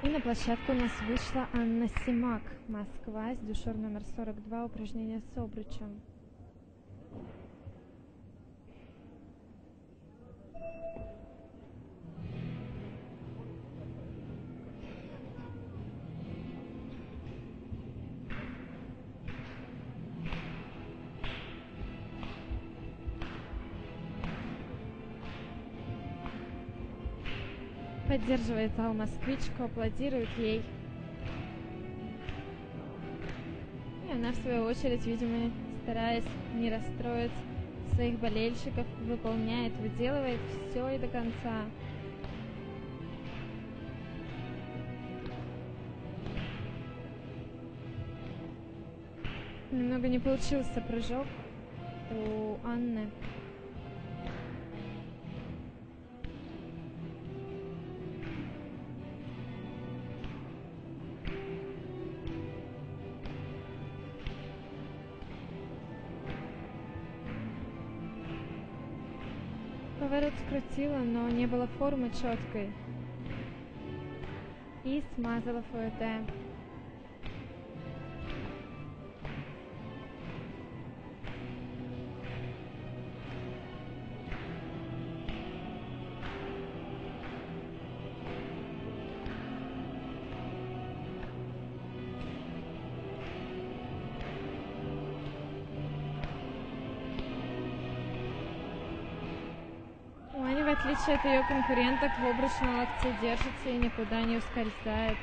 И на площадку у нас вышла Анна Симак, Москва, с дюшор номер 42, упражнение с обручем. Поддерживает зал москвичку, аплодирует ей. И она, в свою очередь, видимо, стараясь не расстроить своих болельщиков, выполняет, выделывает все и до конца. Немного не получился прыжок у Анны. Поворот скрутила, но не было формы четкой. И смазала ФОТ. В отличие от ее конкуренток, в обручном локте держится и никуда не ускользает.